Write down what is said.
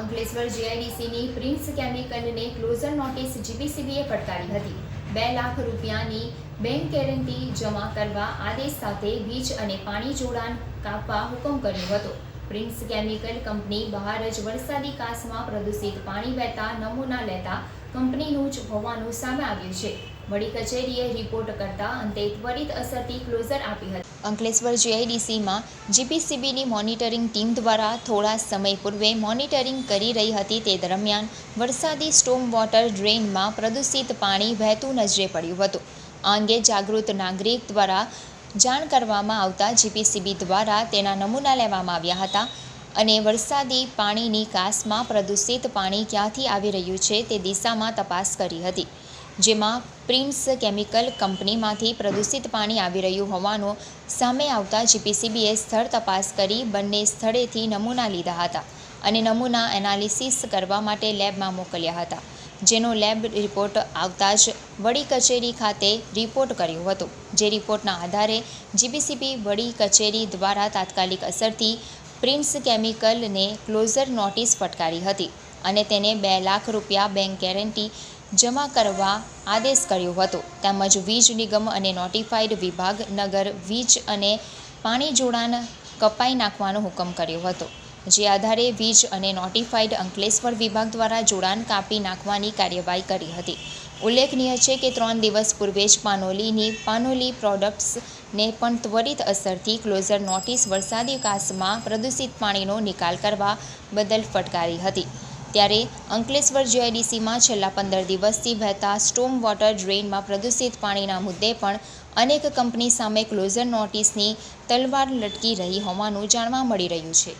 અંકલેશ્વર જીઆઈડીસીની પ્રિન્સ કેમિકલને closure notice જીપીસીબીએ પડકારી હતી. બે લાખ રૂપિયાની બેંક ગેરંટી જમા કરવા આદેશ સાથે વીજ અને પાણી જોડાણ કાપવા હુકમ કર્યો હતો. પ્રિન્સ કેમિકલ કંપની બહાર જ વરસાદી કાસમાં પ્રદૂષિત પાણી વહેતા નમૂના લેતા કંપનીનું જ હોવાનું સામે આવ્યું છે. વડી કચેરીએ રિપોર્ટ કરતા અંતે ત્વરિત અસરથી ક્લોઝર આપી હતી. અંકલેશ્વર જીઆઈડીસીમાં જીપીસીબીની મોનિટરિંગ ટીમ દ્વારા થોડા સમય પૂર્વે મોનિટરિંગ કરી રહી હતી તે દરમિયાન વરસાદી સ્ટોમ વોટર ડ્રેઇનમાં પ્રદૂષિત પાણી વહેતું નજરે પડ્યું હતું. આ અંગે જાગૃત નાગરિક દ્વારા જાણ કરવામાં આવતા જીપીસીબી દ્વારા તેના નમૂના લેવામાં આવ્યા હતા અને વરસાદી પાણીની કાસમાં પ્રદૂષિત પાણી ક્યાંથી આવી રહ્યું છે તે દિશામાં તપાસ કરી હતી, જેમાં પ્રિન્સ કેમિકલ કંપનીમાંથી પ્રદૂષિત પાણી આવી રહ્યું હોવાનું સામે આવતા જીપીસીબીએ સ્થળ તપાસ કરી બંને સ્થળેથી નમૂના લીધા હતા અને નમૂના એનાલિસિસ કરવા માટે લેબમાં મોકલ્યા હતા. જેનો લેબ રિપોર્ટ આવતા જ વડી કચેરી ખાતે રિપોર્ટ કર્યો હતો, જે રિપોર્ટના આધારે જીબીસીબી વડી કચેરી દ્વારા તાત્કાલિક અસરથી પ્રિન્સ કેમિકલને ક્લોઝર નોટિસ ફટકારી હતી અને તેને બે લાખ રૂપિયા બેંક ગેરંટી જમા કરવા આદેશ કર્યો હતો. તેમજ વીજ નિગમ અને નોટિફાઈડ વિભાગ, નગર, વીજ અને પાણી જોડાણ કપાઈ નાખવાનો હુકમ કર્યો હતો. જે આધારે વીજ અને નોટિફાઈડ અંકલેશ્વર વિભાગ દ્વારા જોડાણ કાપી નાખવાની કાર્યવાહી કરી હતી. ઉલ્લેખનીય છે કે ત્રણ દિવસ પૂર્વે જ પાનોલીની, પાનોલી પ્રોડક્ટ્સને પણ ત્વરિત અસરથી ક્લોઝર નોટિસ વરસાદી કાસમાં પ્રદૂષિત પાણીનો નિકાલ કરવા બદલ ફટકારી હતી. ત્યારે અંકલેશ્વર જીઆઈડીસીમાં છેલ્લા પંદર દિવસથી વહેતા સ્ટોમ વોટર ડ્રેઇનમાં પ્રદૂષિત પાણીના મુદ્દે પણ અનેક કંપની સામે ક્લોઝર નોટિસની તલવાર લટકી રહી હોવાનું જાણવા મળી રહ્યું છે.